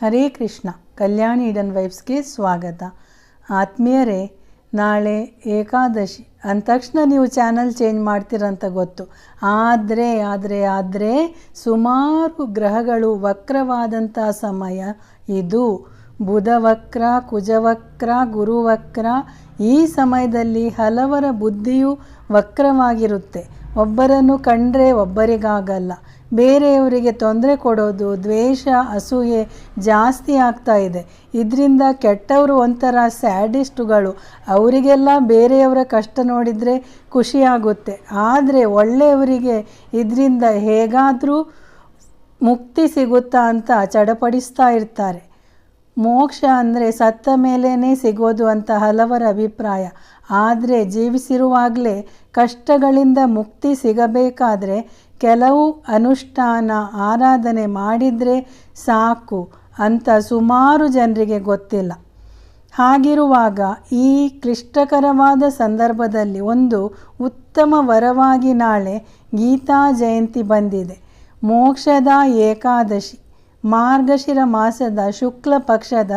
ಹರೇ ಕೃಷ್ಣ, ಕಲ್ಯಾಣಿ ಇಡನ್ ವೈಫ್ಸ್ಗೆ ಸ್ವಾಗತ. ಆತ್ಮೀಯರೇ, ನಾಳೆ ಏಕಾದಶಿ. ಅಂದ ತಕ್ಷಣ ನೀವು ಚಾನಲ್ ಚೇಂಜ್ ಮಾಡ್ತೀರಂತ ಗೊತ್ತು. ಆದರೆ ಆದರೆ ಆದರೆ ಸುಮಾರು ಗ್ರಹಗಳು ವಕ್ರವಾದಂಥ ಸಮಯ ಇದು. ಬುಧವಕ್ರ ಕುಜವಕ್ರ ಗುರುವಕ್ರ ಈ ಸಮಯದಲ್ಲಿ ಹಲವರ ಬುದ್ಧಿಯು ವಕ್ರವಾಗಿರುತ್ತೆ. ಒಬ್ಬರನ್ನು ಕಂಡರೆ ಒಬ್ಬರಿಗಾಗಲ್ಲ. ಬೇರೆಯವರಿಗೆ ತೊಂದರೆ ಕೊಡೋದು, ದ್ವೇಷ, ಅಸೂಯೆ ಜಾಸ್ತಿ ಆಗ್ತಾ ಇದೆ. ಇದರಿಂದ ಕೆಟ್ಟವರು ಒಂಥರ ಸ್ಯಾಡಿಸ್ಟುಗಳು. ಅವರಿಗೆಲ್ಲ ಬೇರೆಯವರ ಕಷ್ಟ ನೋಡಿದರೆ ಖುಷಿಯಾಗುತ್ತೆ ಆದರೆ ಒಳ್ಳೆಯವರಿಗೆ ಇದರಿಂದ ಹೇಗಾದರೂ ಮುಕ್ತಿ ಸಿಗುತ್ತಾ ಅಂತ ಚಡಪಡಿಸ್ತಾ ಇರ್ತಾರೆ. ಮೋಕ್ಷ ಅಂದರೆ ಸತ್ತ ಮೇಲೇ ಸಿಗೋದು ಅಂತ ಹಲವರ ಅಭಿಪ್ರಾಯ. ಆದರೆ ಜೀವಿಸಿರುವಾಗಲೇ ಕಷ್ಟಗಳಿಂದ ಮುಕ್ತಿ ಸಿಗಬೇಕಾದರೆ ಕೆಲವು ಅನುಷ್ಠಾನ, ಆರಾಧನೆ ಮಾಡಿದರೆ ಸಾಕು ಅಂತ ಸುಮಾರು ಜನರಿಗೆ ಗೊತ್ತಿಲ್ಲ. ಹಾಗಿರುವಾಗ ಈ ಕ್ಲಿಷ್ಟಕರವಾದ ಸಂದರ್ಭದಲ್ಲಿ ಒಂದು ಉತ್ತಮ ವರವಾಗಿ ನಾಳೆ ಗೀತಾ ಜಯಂತಿ ಬಂದಿದೆ. ಮೋಕ್ಷದ ಏಕಾದಶಿ. ಮಾರ್ಗಶಿರ ಮಾಸದ ಶುಕ್ಲ ಪಕ್ಷದ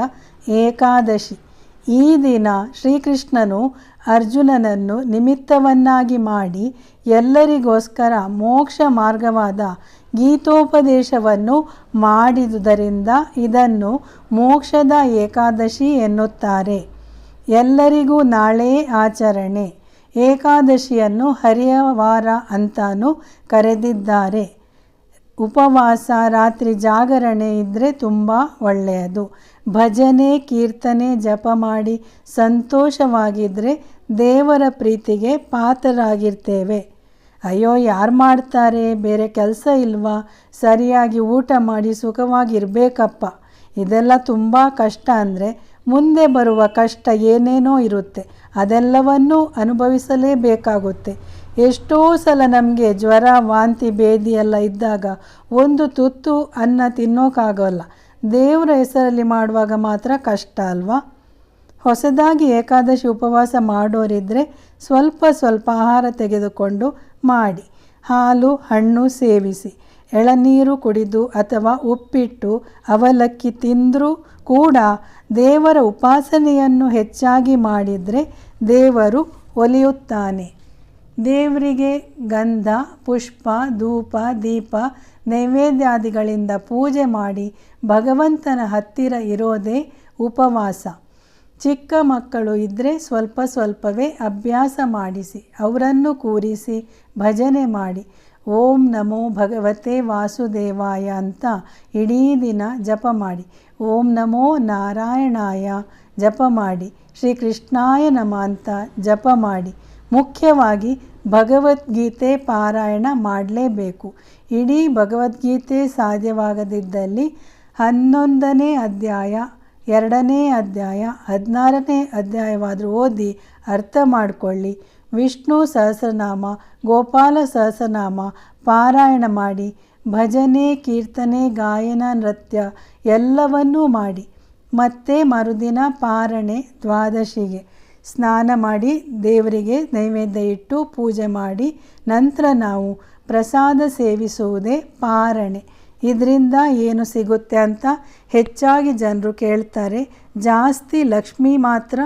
ಏಕಾದಶಿ. ಈ ದಿನ ಶ್ರೀಕೃಷ್ಣನು ಅರ್ಜುನನನ್ನು ನಿಮಿತ್ತವನ್ನಾಗಿ ಮಾಡಿ ಎಲ್ಲರಿಗೋಸ್ಕರ ಮೋಕ್ಷ ಮಾರ್ಗವಾದ ಗೀತೋಪದೇಶವನ್ನು ಮಾಡಿದುದರಿಂದ ಇದನ್ನು ಮೋಕ್ಷದ ಏಕಾದಶಿ ಎನ್ನುತ್ತಾರೆ. ಎಲ್ಲರಿಗೂ ನಾಳೆ ಆಚರಣೆ. ಏಕಾದಶಿಯನ್ನು ಹರಿಯವಾರ ಅಂತಾನೂ ಕರೆದಿದ್ದಾರೆ. ಉಪವಾಸ, ರಾತ್ರಿ ಜಾಗರಣೆ ಇದ್ದರೆ ತುಂಬ ಒಳ್ಳೆಯದು. ಭಜನೆ, ಕೀರ್ತನೆ, ಜಪ ಮಾಡಿ ಸಂತೋಷವಾಗಿದ್ದರೆ ದೇವರ ಪ್ರೀತಿಗೆ ಪಾತ್ರರಾಗಿರ್ತೇವೆ. ಅಯ್ಯೋ, ಯಾರು ಮಾಡ್ತಾರೆ? ಬೇರೆ ಕೆಲಸ ಇಲ್ವಾ? ಸರಿಯಾಗಿ ಊಟ ಮಾಡಿ ಸುಖವಾಗಿರಬೇಕಪ್ಪ. ಇದೆಲ್ಲ ತುಂಬ ಕಷ್ಟ ಅಂದರೆ ಮುಂದೆ ಬರುವ ಕಷ್ಟ ಏನೇನೋ ಇರುತ್ತೆ. ಅದೆಲ್ಲವನ್ನೂ ಅನುಭವಿಸಲೇಬೇಕಾಗುತ್ತೆ. ಎಷ್ಟೋ ಸಲ ನಮಗೆ ಜ್ವರ, ವಾಂತಿ ಭೇದಿ ಎಲ್ಲ ಇದ್ದಾಗ ಒಂದು ತುತ್ತು ಅನ್ನ ತಿನ್ನೋಕ್ಕಾಗೋಲ್ಲ ದೇವರ ಹೆಸರಲ್ಲಿ ಮಾಡುವಾಗ ಮಾತ್ರ ಕಷ್ಟ ಅಲ್ವಾ? ಹೊಸದಾಗಿ ಏಕಾದಶಿ ಉಪವಾಸ ಮಾಡೋರಿದ್ದರೆ ಸ್ವಲ್ಪ ಸ್ವಲ್ಪ ಆಹಾರ ತೆಗೆದುಕೊಂಡು ಮಾಡಿ. ಹಾಲು, ಹಣ್ಣು ಸೇವಿಸಿ. ಎಳನೀರು ಕುಡಿದು ಅಥವಾ ಉಪ್ಪಿಟ್ಟು, ಅವಲಕ್ಕಿ ತಿಂದರೂ ಕೂಡ ದೇವರ ಉಪಾಸನೆಯನ್ನು ಹೆಚ್ಚಾಗಿ ಮಾಡಿದರೆ ದೇವರು ಒಲಿಯುತ್ತಾನೆ. ದೇವರಿಗೆ ಗಂಧ, ಪುಷ್ಪ, ಧೂಪ, ದೀಪ, ನೈವೇದ್ಯಾದಿಗಳಿಂದ ಪೂಜೆ ಮಾಡಿ ಭಗವಂತನ ಹತ್ತಿರ ಇರೋದೇ ಉಪವಾಸ. ಚಿಕ್ಕ ಮಕ್ಕಳು ಇದ್ದರೆ ಸ್ವಲ್ಪ ಸ್ವಲ್ಪವೇ ಅಭ್ಯಾಸ ಮಾಡಿಸಿ, ಅವರನ್ನು ಕೂರಿಸಿ ಭಜನೆ ಮಾಡಿ. ಓಂ ನಮೋ ಭಗವತೆ ವಾಸುದೇವಾಯ ಅಂತ ಇಡೀ ದಿನ ಜಪ ಮಾಡಿ. ಓಂ ನಮೋ ನಾರಾಯಣಾಯ ಜಪ ಮಾಡಿ. ಶ್ರೀಕೃಷ್ಣಾಯ ನಮ ಅಂತ ಜಪ ಮಾಡಿ. ಮುಖ್ಯವಾಗಿ ಭಗವದ್ಗೀತೆ ಪಾರಾಯಣ ಮಾಡಲೇಬೇಕು. ಇಡೀ ಭಗವದ್ಗೀತೆ ಸಾಧ್ಯವಾಗದಿದ್ದಲ್ಲಿ ಹನ್ನೊಂದನೇ ಅಧ್ಯಾಯ, ಎರಡನೇ ಅಧ್ಯಾಯ, ಹದಿನಾರನೇ ಅಧ್ಯಾಯವಾದರೂ ಓದಿ ಅರ್ಥ ಮಾಡಿಕೊಳ್ಳಿ. ವಿಷ್ಣು ಸಹಸ್ರನಾಮ, ಗೋಪಾಲ ಸಹಸ್ರನಾಮ ಪಾರಾಯಣ ಮಾಡಿ, ಭಜನೆ, ಕೀರ್ತನೆ, ಗಾಯನ, ನೃತ್ಯ ಎಲ್ಲವನ್ನೂ ಮಾಡಿ. ಮತ್ತೆ ಮರುದಿನ ಪಾರಣೆ ದ್ವಾದಶಿಗೆ. ಸ್ನಾನ ಮಾಡಿ ದೇವರಿಗೆ ನೈವೇದ್ಯ ಇಟ್ಟು ಪೂಜೆ ಮಾಡಿ, ನಂತರ ನಾವು ಪ್ರಸಾದ ಸೇವಿಸುವುದೇ ಪಾರಣೆ. ಇದರಿಂದ ಏನು ಸಿಗುತ್ತೆ ಅಂತ ಹೆಚ್ಚಾಗಿ ಜನರು ಕೇಳ್ತಾರೆ. ಜಾಸ್ತಿ ಲಕ್ಷ್ಮಿ ಮಾತ್ರ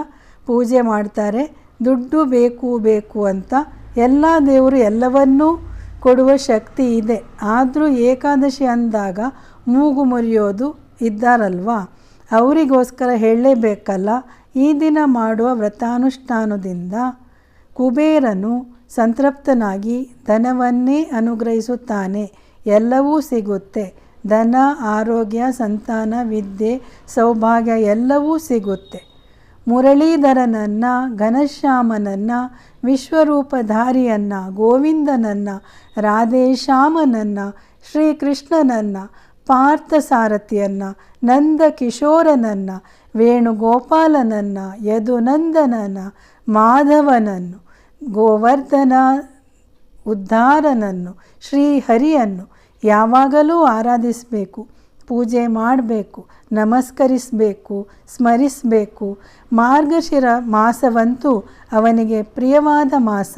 ಪೂಜೆ ಮಾಡ್ತಾರೆ. ದುಡ್ಡು ಬೇಕು ಬೇಕು ಅಂತ ಎಲ್ಲ ದೇವರು ಎಲ್ಲವನ್ನೂ ಕೊಡುವ ಶಕ್ತಿ ಇದೆ. ಆದರೂ ಏಕಾದಶಿ ಅಂದಾಗ ಮೂಗು ಮುರಿಯೋದು ಇದ್ದಾರಲ್ವಾ? ಅವರಿಗೋಸ್ಕರ ಹೇಳಲೇಬೇಕಲ್ಲ. ಈ ದಿನ ಮಾಡುವ ವ್ರತಾನುಷ್ಠಾನದಿಂದ ಕುಬೇರನು ಸಂತೃಪ್ತನಾಗಿ ಧನವನ್ನೇ ಅನುಗ್ರಹಿಸುತ್ತಾನೆ. ಎಲ್ಲವೂ ಸಿಗುತ್ತೆ. ಧನ, ಆರೋಗ್ಯ, ಸಂತಾನ, ವಿದ್ಯೆ, ಸೌಭಾಗ್ಯ ಎಲ್ಲವೂ ಸಿಗುತ್ತೆ. ಮುರಳೀಧರನನ್ನು, ಘನಶ್ಯಾಮನನ್ನು, ವಿಶ್ವರೂಪಧಾರಿಯನ್ನು, ಗೋವಿಂದನನ್ನು, ರಾಧೇಶ್ಯಾಮನನ್ನು, ಶ್ರೀಕೃಷ್ಣನನ್ನು, ಪಾರ್ಥಸಾರಥಿಯನ್ನು ನಂದ ಕಿಶೋರನನ್ನು ವೇಣುಗೋಪಾಲನನ್ನು ಯದುನಂದನನ ಮಾಧವನನ್ನು, ಗೋವರ್ಧನ ಉದ್ಧಾರನನ್ನು, ಶ್ರೀಹರಿಯನ್ನು ಯಾವಾಗಲೂ ಆರಾಧಿಸಬೇಕು, ಪೂಜೆ ಮಾಡಬೇಕು, ನಮಸ್ಕರಿಸಬೇಕು, ಸ್ಮರಿಸಬೇಕು. ಮಾರ್ಗಶಿರ ಮಾಸವಂತೂ ಅವನಿಗೆ ಪ್ರಿಯವಾದ ಮಾಸ.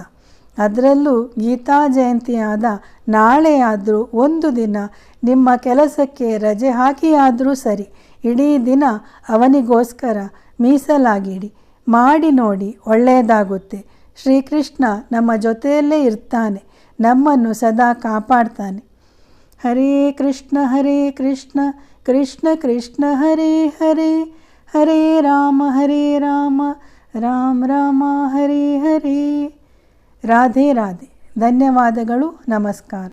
ಅದರಲ್ಲೂ ಗೀತಾ ಜಯಂತಿಯಾದ ನಾಳೆಯಾದರೂ ಒಂದು ದಿನ ನಿಮ್ಮ ಕೆಲಸಕ್ಕೆ ರಜೆ ಹಾಕಿಯಾದರೂ ಸರಿ ಇಡೀ ದಿನ ಅವನಿಗೋಸ್ಕರ ಮೀಸಲಾಗಿಡಿ, ಮಾಡಿ ನೋಡಿ, ಒಳ್ಳೆಯದಾಗುತ್ತೆ. ಶ್ರೀಕೃಷ್ಣ ನಮ್ಮ ಜೊತೆಯಲ್ಲೇ ಇರ್ತಾನೆ, ನಮ್ಮನ್ನು ಸದಾ ಕಾಪಾಡ್ತಾನೆ. ಹರೇ ಕೃಷ್ಣ ಹರೇ ಕೃಷ್ಣ ಕೃಷ್ಣ ಕೃಷ್ಣ, ಹರೇ ಹರೇ ಹರೇ ರಾಮ ಹರೇ ರಾಮ ರಾಮ ರಾಮ, ಹರೇ ಹರೇ. ರಾಧೆ ರಾಧೆ. ಧನ್ಯವಾದಗಳು, ನಮಸ್ಕಾರ.